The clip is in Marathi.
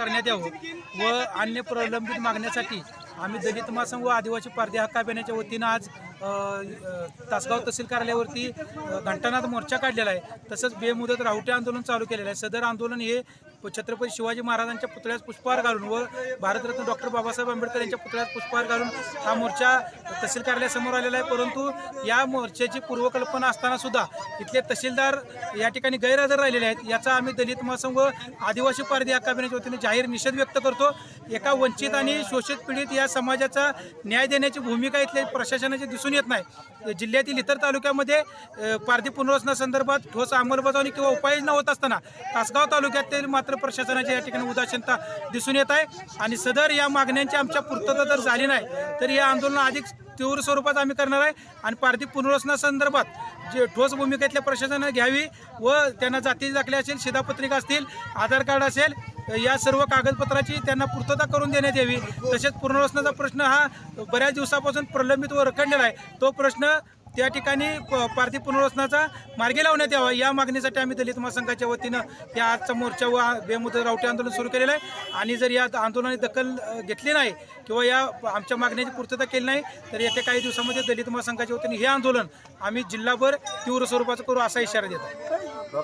करण्यात यावं व अन्य प्रलंबित मागण्यासाठी आम्ही दलित महासंघ व आदिवासी पारधी हक्क अभियानाच्या वतीनं आज तासगाव तहसील कार्यालयावरती घंटानाथ मोर्चा काढलेला आहे. तसंच बेमुदत राहुटे आंदोलन चालू केलेलं आहे. सदर आंदोलन हे छत्रपती शिवाजी महाराजांच्या पुतळ्यास पुष्पहार घालून व भारतरत्न डॉक्टर बाबासाहेब आंबेडकर यांच्या पुतळ्यास पुष्पहार घालून हा मोर्चा तहसील कार्यालयासमोर आलेला आहे. परंतु या मोर्चाची पूर्वकल्पना असताना सुद्धा इथले तहसीलदार या ठिकाणी गैरहजर राहिलेले आहेत. याचा आम्ही दलित महासंघ व आदिवासी पारधी हक्क अभियानाच्या वतीने जाहीर निषेध व्यक्त करतो. एका वंचित आणि शोषित पीडित या समाजाचा न्याय देण्याची भूमिका इथल्या प्रशासनाची दिसून येत नाही. जिल्ह्यातील इतर तालुक्यामध्ये पारधी पुनर्वसनासंदर्भात ठोस अंमलबजावणी किंवा उपाययोजना होत असताना तासगाव तालुक्यातील मात्र प्रशासनाची या ठिकाणी उदासीनता दिसून येत आहे. आणि सदर या मागण्यांची आमच्या पूर्तता जर झाली नाही तर या आंदोलन अधिक तीव्र स्वरूपात आम्ही करणार आहे. आणि पारधी पुनर्वसनासंदर्भात जे ठोस भूमिकेतल्या प्रशासनानं घ्यावी व त्यांना जाती दाखले असेल शिधापत्रिका असतील आधार कार्ड असेल या सर्व कागदपत्राची त्यांना पूर्तता करून देण्यात यावी. तसेच पुनर्वसनाचा प्रश्न हा बऱ्याच दिवसापासून प्रलंबित व रखडलेला आहे. तो प्रश्न त्या ठिकाणी प- पुनर्वसनाचा मार्गी लावण्यात यावा. या मागणीसाठी आम्ही दलित महासंघाच्या वतीनं या आजचा मोर्चा व बेमुदत रावटे आंदोलन सुरू केलेलं आहे. आणि जर या आंदोलनाने दखल घेतली नाही किंवा या आमच्या मागण्याची पूर्तता केली नाही तर येत्या काही दिवसामध्ये दलित महासंघाच्या वतीने हे आंदोलन आम्ही जिल्हाभर तीव्र स्वरूपाचं करू असा इशारा देतो